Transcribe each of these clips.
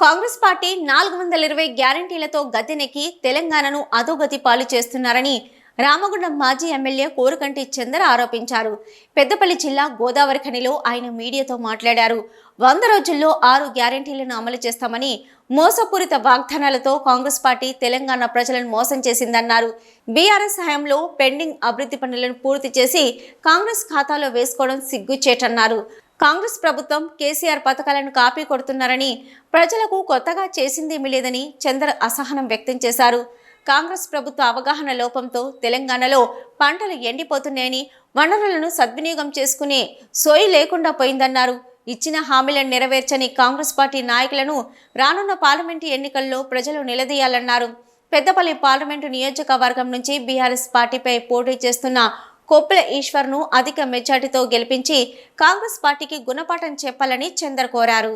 Congress party నాలుగు వందల ఇరవై గ్యారంటీలతో గద్దెనెక్కి తెలంగాణను అధోగతి పాలు చేస్తున్నారని రామగుండం మాజీ ఎమ్మెల్యే కోరుకంటి చందర్ ఆరోపించారు. పెద్దపల్లి జిల్లా గోదావరి ఖనిలో ఆయన మీడియాతో మాట్లాడారు. వంద రోజుల్లో ఆరు గ్యారంటీలను అమలు చేస్తామని మోసపూరిత వాగ్దానాలతో కాంగ్రెస్ పార్టీ తెలంగాణ ప్రజలను మోసం చేసిందన్నారు. బీఆర్ఎస్ హయాంలో పెండింగ్ అభివృద్ధి పనులను పూర్తి చేసి కాంగ్రెస్ ఖాతాలో వేసుకోవడం సిగ్గుచేటన్నారు. కాంగ్రెస్ ప్రభుత్వం కేసీఆర్ పథకాలను కాపీ కొడుతున్నారని ప్రజలకు కొత్తగా చేసిందేమీ లేదని చంద్ర అసహనం వ్యక్తం చేశారు. కాంగ్రెస్ ప్రభుత్వ అవగాహన లోపంతో తెలంగాణలో పంటలు ఎండిపోతున్నాయని వనరులను సద్వినియోగం చేసుకునే సోయి లేకుండా పోయిందన్నారు. ఇచ్చిన హామీలను నెరవేర్చని కాంగ్రెస్ పార్టీ నాయకులను రానున్న పార్లమెంటు ఎన్నికల్లో ప్రజలు నిలదీయాలన్నారు. పెద్దపల్లి పార్లమెంటు నియోజకవర్గం నుంచి బీఆర్ఎస్ పార్టీపై పోటీ చేస్తున్న కొప్పుల ఈశ్వర్ను అధిక మెజార్టీతో గెలిపించి కాంగ్రెస్ పార్టీకి గుణపాఠం చెప్పాలని చందర్ కోరారు.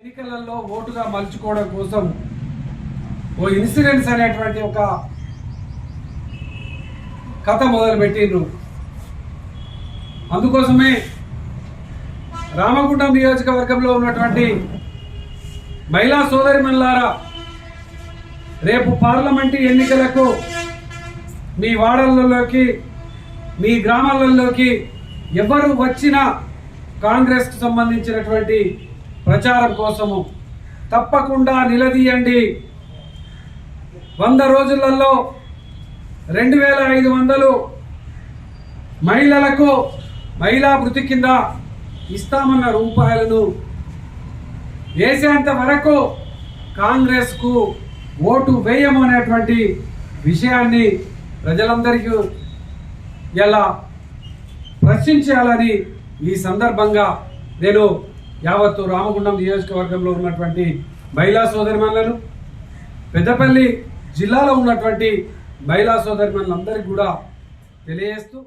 ఎన్నికలలో ఓటుగా మలుచుకోవడం కోసం ఓ ఇన్సూరెన్స్ అనేటువంటి ఒక కథ మొదలుపెట్టిండ్రు. అందుకోసమే రామగుండం నియోజకవర్గంలో ఉన్నటువంటి మహిళా సోదరిమణులారా రేపు పార్లమెంటు ఎన్నికలకు మీ వాడలలోకి మీ గ్రామాలలోకి ఎవరు వచ్చినా కాంగ్రెస్కు సంబంధించినటువంటి ప్రచారం కోసము తప్పకుండా నిలదీయండి. వంద రోజులలో రెండు వేల ఐదు వందలు మహిళలకు మహిళా వృత్తి కింద ఇస్తామన్న రూపాయలను వేసేంత వరకు కాంగ్రెస్కు ఓటు వేయము అనేటువంటి విషయాన్ని ప్రజలందరికీ ఎలా ప్రశ్నించాలని ఈ సందర్భంగా నేను యావత్తు రామగుండం నియోజకవర్గంలో ఉన్నటువంటి మహిళా సోదరిమణులను పెద్దపల్లి జిల్లాలో ఉన్నటువంటి మహిళా సోదరిమణులందరికీ కూడా తెలియజేస్తూ